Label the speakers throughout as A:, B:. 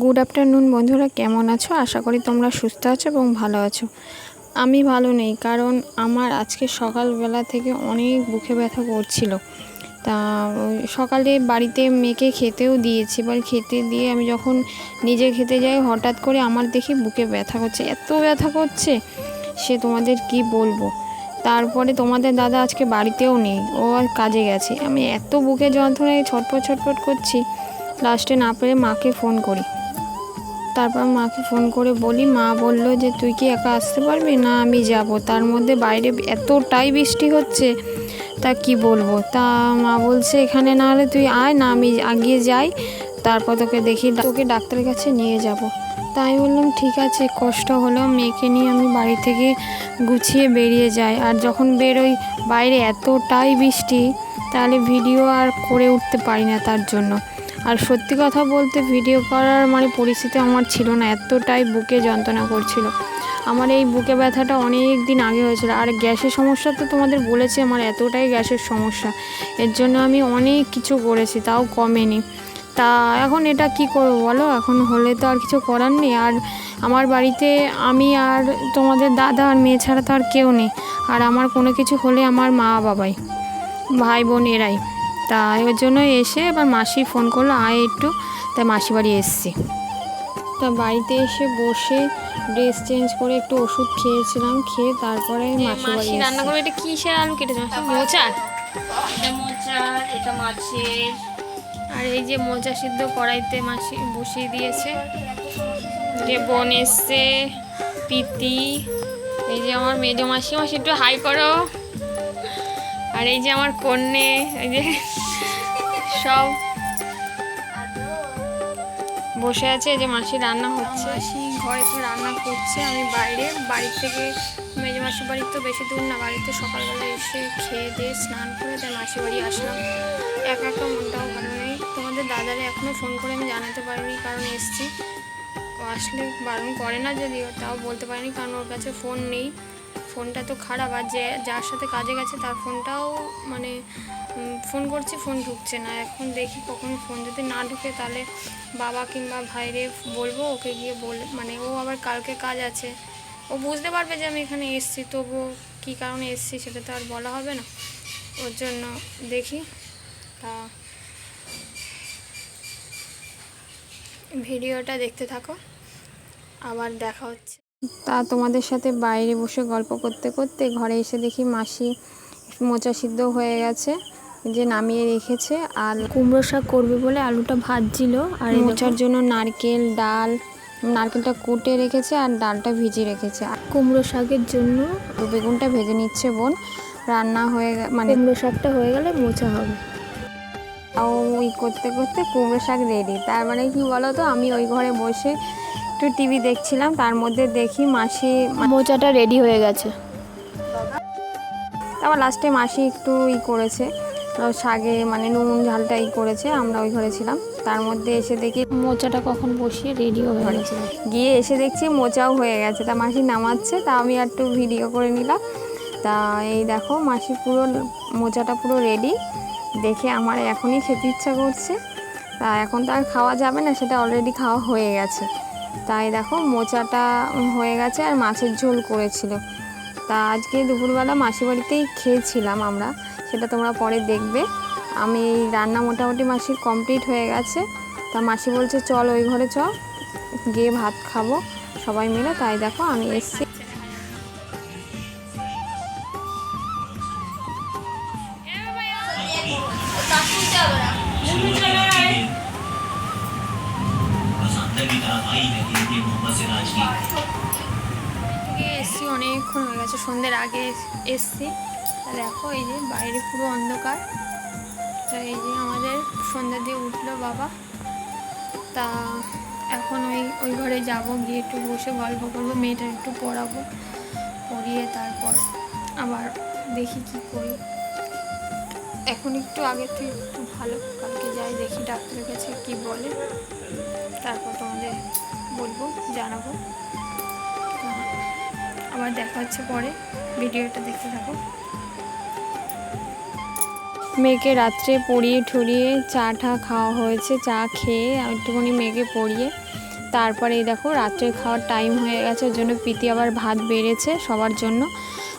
A: Good afternoon বন্ধুরা। কেমন আছো? আশা করি তোমরা সুস্থ আছো এবং ভালো আছো। আমি ভালো নেই, কারণ আমার আজকে সকালবেলা থেকে অনেক বুকে ব্যথা করছিল। তা সকালে বাড়িতে মেয়েকে খেতেও দিয়েছি। এবার খেতে দিয়ে আমি যখন নিজে খেতে যাই, হঠাৎ করে আমার দেখি বুকে ব্যথা করছে। এত ব্যথা করছে, সে তোমাদের কি বলব? তারপরে তোমাদের দাদা আজকে বাড়িতেও নেই, ও আর কাজে গেছে। আমি এত বুকে যন্ত্রণায় ছটপট ছটপট করছি, লাস্টে না পেরে মাকে ফোন করি। তারপর মাকে ফোন করে বলি, মা বলল যে তুই কি একা আসতে পারবি? না, আমি যাব। তার মধ্যে বাইরে এতটাই বৃষ্টি হচ্ছে, তা কি বলব? তা মা বলছে, এখানে না হলে তুই আয়, না, আমি আগিয়ে যাই। তারপর তোকে দেখি তোকে ডাক্তারের কাছে নিয়ে যাব। তাই বললাম, ঠিক আছে। কষ্ট হলেও মেয়েকে নিয়ে আমি বাড়ি থেকে গুছিয়ে বেরিয়ে যাই। আর যখন বেরোই, বাইরে এতটাই বৃষ্টি, তাহলে ভিডিও আর করে উঠতে পারি না তার জন্য। আর সত্যি কথা বলতে ভিডিও করার মানে পরিস্থিতি আমার ছিল না, এতটাই বুকে যন্ত্রণা করছিল। আমার এই বুকে ব্যথাটা অনেক দিন আগে হয়েছিল। আর গ্যাসের সমস্যা তো তোমাদের বলেছি, আমার এতটাই গ্যাসের সমস্যা। এর জন্য আমি অনেক কিছু করেছি, তাও কমেনি। তা এখন এটা কি করব বলো? এখন হলে তো আর কিছু করার নেই। আর আমার বাড়িতে আমি আর তোমাদের দাদা আর মেয়ে ছাড়া তো আর কেউ নেই। আর আমার কোনো কিছু হলে আমার মা বাবাই ভাই বোন এরাই তা ওর জন্য এসে এবার মাসি ফোন করল আয় একটু। তাই মাসি বাড়ি এসছি। তা বাড়িতে এসে বসে ড্রেস চেঞ্জ করে একটু ওষুধ খেয়েছিলাম খেয়ে তারপরে মাসি বাড়ি
B: রান্না করে এটা কিসের আলু কেটেছে মাসি মোচার
C: এটা এটা মাছের।
B: আর এই যে মোচা সিদ্ধ কড়াইতে মাসি বসিয়ে দিয়েছে। যে বোন এসছে পিতি এই যে আমার মেজো মাসি মাসি একটু হাই করো। আর এই যে আমার কন্যে, এই যে সব বসে আছে যে মাসি রান্না হচ্ছে। মাসি ঘরে তো রান্না করছে, আমি বাইরে বাড়ি থেকে মেজো মাসির বাড়ি তো বেশি দূর না, বাড়িতে সকালবেলা এসে খেয়ে দিয়ে স্নান করে তাই মাসি বাড়ি আসলাম। একা একা মনটাও ভালো নেই। তোমাদের দাদারে এখনও ফোন করে আমি জানাতে পারিনি, কারণ এসছি। আসলে বারণ করে না যদিও, তাও বলতে পারিনি, কারণ ওর কাছে ফোন নেই। ফোনটা তো খারাপ আর যে যার সাথে কাজে গেছে তার ফোনটাও মানে ফোন করছি, ফোন ঢুকছে না। এখন দেখি কখন ফোন যদি না ঢুকে তাহলে বাবা কিংবা ভাইরে বলব, ওকে গিয়ে বল মানে ও আবার কালকে কাজ আছে। ও বুঝতে পারবে যে আমি এখানে এসছি, তবুও কী কারণে এসছি সেটা তো আর বলা হবে না। ওর জন্য দেখি। তা ভিডিওটা দেখতে থাকো। আবার দেখা হচ্ছে। তা তোমাদের সাথে বাইরে বসে গল্প করতে করতে ঘরে এসে দেখি মাসি মোচা সিদ্ধ হয়ে গেছে যে নামিয়ে রেখেছে আর কুমড়ো শাক করবে বলে আলুটা ভাজছিল আর মোচার জন্য নারকেল ডাল নারকেলটা কুটে রেখেছে আর ডালটা ভিজিয়ে রেখেছে। আর কুমড়ো শাকের জন্য বেগুনটা ভেজে নিচ্ছে বোন রান্না হয়ে মানে কুমড়ো শাকটা হয়ে গেলে মোচা হবে। ও ওই করতে করতে কুমড়ো শাক রেডি তার মানে কি বলো তো আমি ওই ঘরে বসে একটু টিভি দেখছিলাম তার মধ্যে দেখি মাসি মোচাটা রেডি হয়ে গেছে। তারপর লাস্টে মাসি একটু ই করেছে শাগে মানে নুন ঝালটা ই করেছে আমরা ওই ঘরে ছিলাম। তার মধ্যে এসে দেখি মোচাটা কখন বসিয়ে রেডিও হয়ে গেছে। গিয়ে এসে দেখছি মোচাও হয়ে গেছে। তা মাসি নামাচ্ছে তা আমি একটু ভিডিও করে নিলাম। তা এই দেখো মাসি পুরো মোচাটা পুরো রেডি দেখে আমার এখনই খেতে ইচ্ছা করছে। তা এখন তো আর খাওয়া যাবে না সেটা অলরেডি খাওয়া হয়ে গেছে। তাই দেখো মোচাটা হয়ে গেছে আর মাছের ঝোল করেছিল। তা আজকে দুপুরবেলা মাসি বাড়িতেই খেয়েছিলাম আমরা, সেটা তোমরা পরে দেখবে। আমি রান্না মোটামুটি মাসির কমপ্লিট হয়ে গেছে। তা মাসি বলছে, চল ওই ঘরে চ, গিয়ে ভাত খাব সবাই মিলে। তাই দেখো আমি এসছি। থেকে এসছি, অনেকক্ষণ হয়ে গেছে, সন্ধ্যের আগে এসছি। দেখো, এই যে বাইরে পুরো অন্ধকার। তা এই যে আমাদের সন্ধ্যা দিয়ে উঠল বাবা। তা এখন ওই ওই ঘরে যাব, গিয়ে একটু বসে গল্প করব, মেয়েটার একটু পড়াবো, পড়িয়ে তারপর আবার দেখি কি করি। এখন একটু আগের থেকে একটু ভালো, কালকে যাই দেখি ডাক্তারের কাছে কি বলে। তারপর তোমাদের বলব জানাব। আবার দেখা হচ্ছে পরে ভিডিওটা দেখতে থাকো। মেয়েকে রাত্রে পড়িয়ে ঠুরিয়ে চা টা খাওয়া হয়েছে চা খেয়ে একটুখানি মেয়েকে পড়িয়ে
A: তারপরে এই দেখো রাত্রে খাওয়ার টাইম হয়ে গেছে ওর জন্য প্রীতি আবার ভাত বেড়েছে সবার জন্য।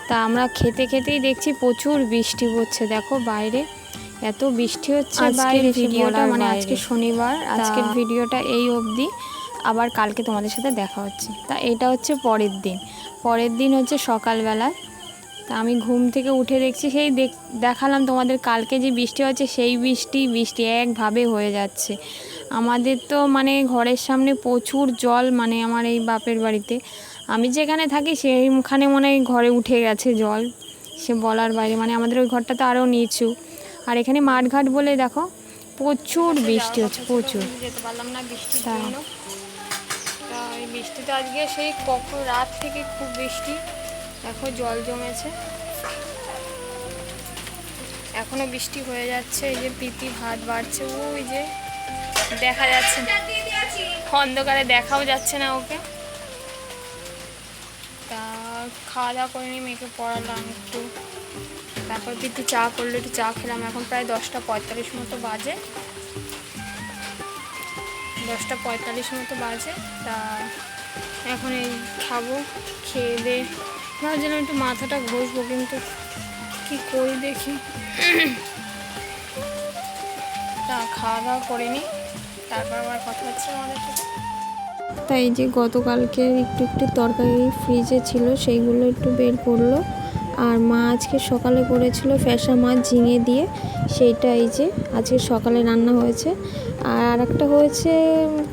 A: তা আমরা খেতে খেতেই দেখছি প্রচুর বৃষ্টি পড়ছে দেখো বাইরে এত বৃষ্টি হচ্ছে বাইরে ভিডিওটা মানে আজকে
B: আজকে
A: শনিবার আজকের ভিডিওটা এই অবধি। আবার কালকে তোমাদের সাথে দেখা হচ্ছে। তা এটা হচ্ছে পরের দিন। পরের দিন হচ্ছে সকালবেলা। তা আমি ঘুম থেকে উঠে দেখছি সেই দেখ- দেখালাম তোমাদের কালকে যে বৃষ্টি হচ্ছে সেই বৃষ্টি বৃষ্টি একভাবে হয়ে যাচ্ছে। আমাদের তো মানে ঘরের সামনে প্রচুর জল মানে আমার এই বাপের বাড়িতে। আমি যেখানে থাকি সেইখানে মনে হয় ঘরে উঠে গেছে জল। সে বলার বাইরে মানে আমাদের ওই ঘরটা তো আরও নিচু। আর এখানে মাঠঘাট বলে দেখো প্রচুর বৃষ্টি হচ্ছে প্রচুর। তা-
B: এই আজকে সেই কখন রাত থেকে খুব বৃষ্টি। দেখো জল জমেছে। এখনও বৃষ্টি হয়ে যাচ্ছে, এই যে প্রীতি ভাত বাড়ছে। ওই যে দেখা যাচ্ছে অন্ধকারে দেখাও যাচ্ছে না ওকে। তা খাওয়া দাওয়া করে নিয়ে মেয়েকে পড়ালাম একটু। তারপর প্রীতি চা করল, একটু চা খেলাম। এখন প্রায় দশটা পঁয়তাল্লিশ মতো বাজে। দশটা পঁয়তাল্লিশ মতো বাজে। তা এখন এই খাব, খেয়ে দে। ভাবছিলাম একটু মাথাটা ঘষবো, কিন্তু কি করি দেখি। তা খাওয়া দাওয়া করে তারপর আবার কথা হচ্ছে আমাদের
A: তাই যে গতকালকে একটু একটু তরকারি ফ্রিজে ছিল, সেইগুলো একটু বের করল। আর মা আজকে সকালে করেছিল ফ্যাসা মাছ ঝিঙে দিয়ে, সেইটা এই যে আজকে সকালে রান্না হয়েছে। আর আরেকটা হয়েছে,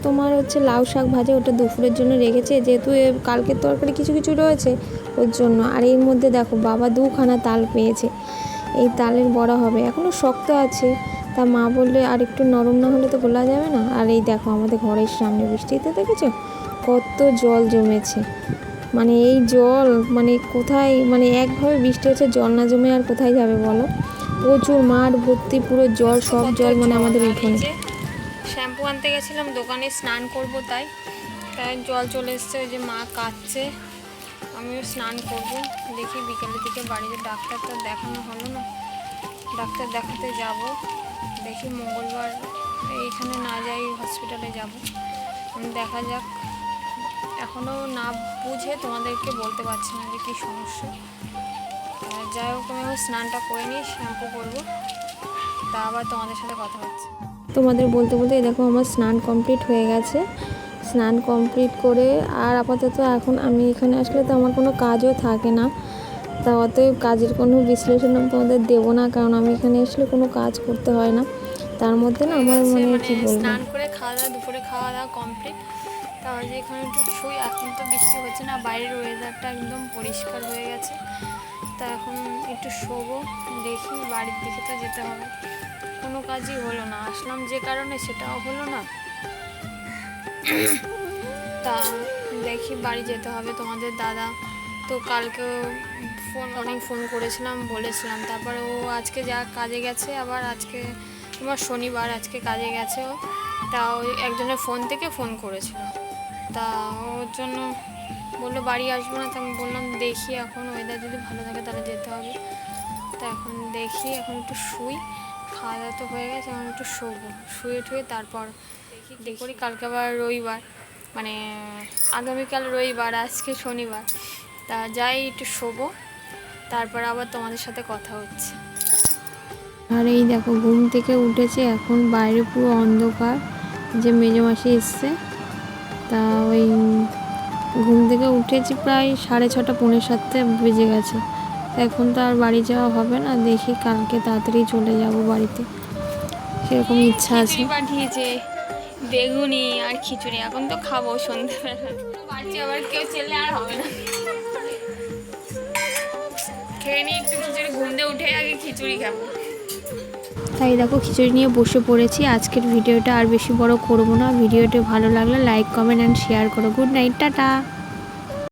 A: তোমার হচ্ছে লাউ শাক ভাজা, ওটা দুপুরের জন্য রেখেছে, যেহেতু কালকের তরকারি কিছু কিছু রয়েছে ওর জন্য। আর এর মধ্যে দেখো, বাবা দুখানা তাল পেয়েছে, এই তালের বড়া হবে এখনও শক্ত আছে। তা মা বললে, আর একটু নরম না হলে তো বলা যাবে না? আর এই দেখো আমাদের ঘরের সামনে বৃষ্টিতে দেখেছ? কত জল জমেছে। মানে এই জল মানে কোথায় মানে একভাবে বৃষ্টি হচ্ছে জল না জমে আর কোথায় যাবে বলো? প্রচুর মাঠ ভর্তি পুরো জল সব জল মানে আমাদের উঠোনে
B: শ্যাম্পু আনতে গেছিলাম দোকানে স্নান করব তাই। তাই জল চলে এসছে ওই যে মা কাঁদছে। আমিও স্নান করব দেখি বিকেলের দিকে বাড়িতে ডাক্তার তো দেখানো হলো না। ডাক্তার দেখাতে যাব দেখি মঙ্গলবার এইখানে না যাই হসপিটালে যাব। দেখা যাক। এখনও না বুঝে তোমাদেরকে বলতে পারছি না যে কী সমস্যা। যাই হোক আমি স্নানটা করে নিই শ্যাম্পু করব। তা আবার তোমাদের সাথে কথা হচ্ছে।
A: তোমাদের বলতে বলতে দেখো আমার স্নান কমপ্লিট হয়ে গেছে। স্নান কমপ্লিট করে আর আপাতত এখন আমি এখানে আসলে তো আমার কোনো কাজও থাকে না। তা অতএব কাজের কোনো বিশ্লেষণ আমি তোমাদের দেবো না কারণ আমি এখানে আসলে কোনো কাজ করতে হয় না। তার মধ্যে না আমার মানে কি বলব?
B: স্নান করে খাওয়া দাওয়া দুপুরে খাওয়া দাওয়া কমপ্লিট। যে এখানে একটু শুই এখন তো বৃষ্টি হচ্ছে না, বাইরের ওয়েদারটা একদম পরিষ্কার হয়ে গেছে। তা এখন একটু শোবো, দেখি বাড়ির দিকে তো যেতে হবে। কোনো কাজই হলো না, আসলাম যে কারণে সেটাও হলো না। তা দেখি বাড়ি যেতে হবে তোমাদের দাদা। তো কালকেও ফোন, অনেক ফোন করেছিলাম, বলেছিলাম। তারপরে ও আজকে যা কাজে গেছে, আবার আজকে তোমার শনিবার আজকে কাজে গেছে ও। তা ওই একজনের ফোন থেকে ফোন করেছিল। তা ওর জন্য বলল বাড়ি আসব না, তো আমি বললাম দেখি এখন ওয়েদার যদি ভালো থাকে তাহলে যেতে হবে। তা এখন দেখি, এখন একটু শুই, খাওয়া দাওয়া তো হয়ে গেছে, এখন একটু শোবো। শুয়ে টুয়ে তারপর দেখি করি, কালকে আবার রবিবার মানে আগামীকাল রবিবার, আজকে শনিবার। তা যাই একটু শোবো, তারপর আবার তোমাদের সাথে কথা হচ্ছে।
A: আর এই দেখো, ঘুম থেকে উঠেছে, এখন বাইরে পুরো অন্ধকার, যে মেজো মাসি এসছে। তা ওই ঘুম থেকে উঠেছি প্রায় সাড়ে ছটা, পৌনে সাতটা বেজে গেছে। এখন তো আর বাড়ি যাওয়া হবে না, দেখি কালকে তাড়াতাড়ি চলে যাব বাড়িতে। সেরকম ইচ্ছা আছে।
B: পাঠিয়েছে, বেগুনি আর খিচুড়ি, এখন তো খাব সন্ধ্যেবেলা। বাড়ছে আবার কেউ চেলে আর হবে না। খেয়ে নিই একটু খিচুড়ি ঘুম দিয়ে উঠে আগে খিচুড়ি খাব।
A: তাই দেখো খিচুড়ি নিয়ে বসে পড়েছি। আজকের ভিডিওটা আর বেশি বড় করব না। ভিডিওটা ভালো লাগলে লাইক কমেন্ট অ্যান্ড শেয়ার করো। Good night tata.